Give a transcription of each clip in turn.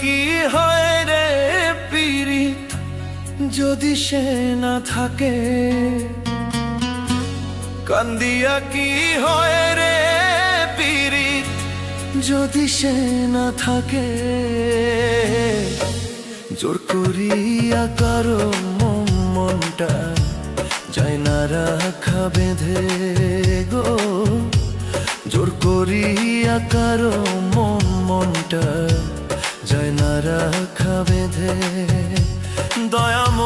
কি হয় রে পীড়িত? যদি সে না থাকে, কান্দিয়া কি হয় রে পীড়িত? যদি সে না থাকে, জোর করিয়া কারও মনটা যায় না রাখা বেঁধে গো। জোর করিয়া কারও মন মনটা যায় না রাখা বেঁধে দয়াম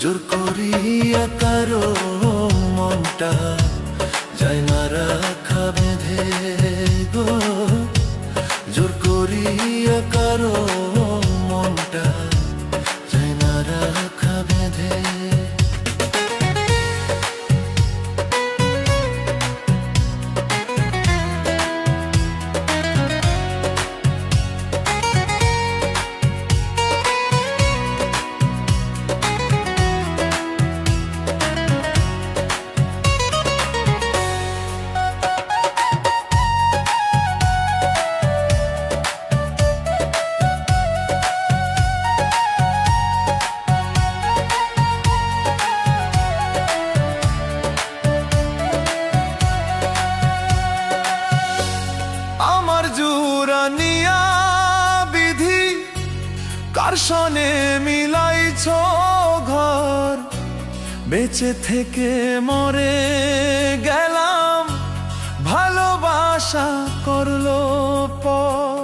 জোর করিয়া কারও মনটা যায় না রাখা বেঁধে গো। জোর করিয়া কারও কার সনে মিলাইছ ঘর বেঁচে থেকে মরে গেলাম। ভালোবাসা করল পর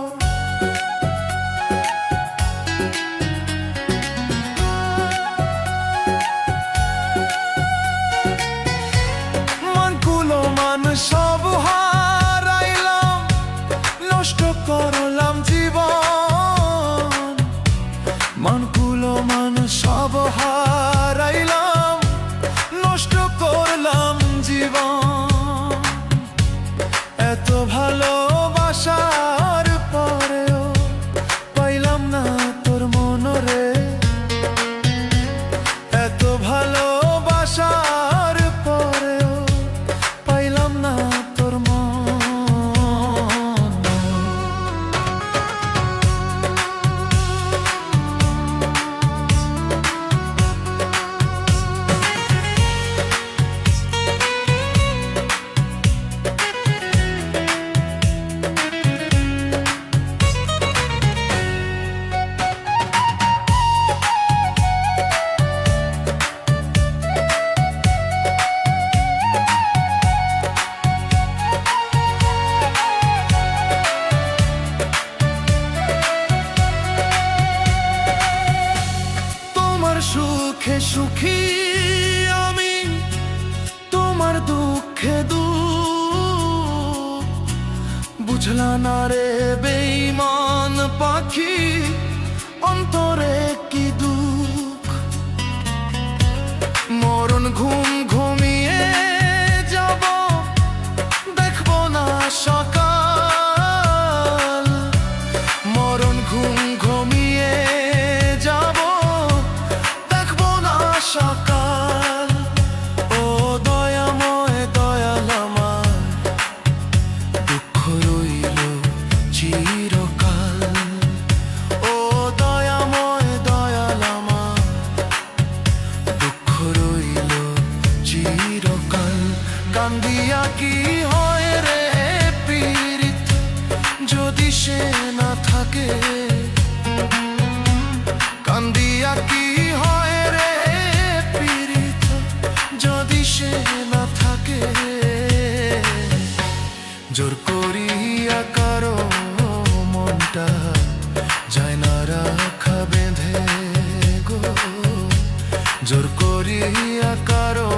সুখে আমি তোমার দুঃখে দু বুঝলা না রে বেইমান পাখি, অন্তরে কি দুঃখ? মরণ ঘুম কান্দিয়া কি হয় রে পীড়িত? যদি সে না থাকে কান্দিয়া কি হয় রে পীড়িত? যদি সে না থাকে, জোর করিয়া কারও মনটা যায় না রাখা বেঁধে গো। জোর করিয়া কারও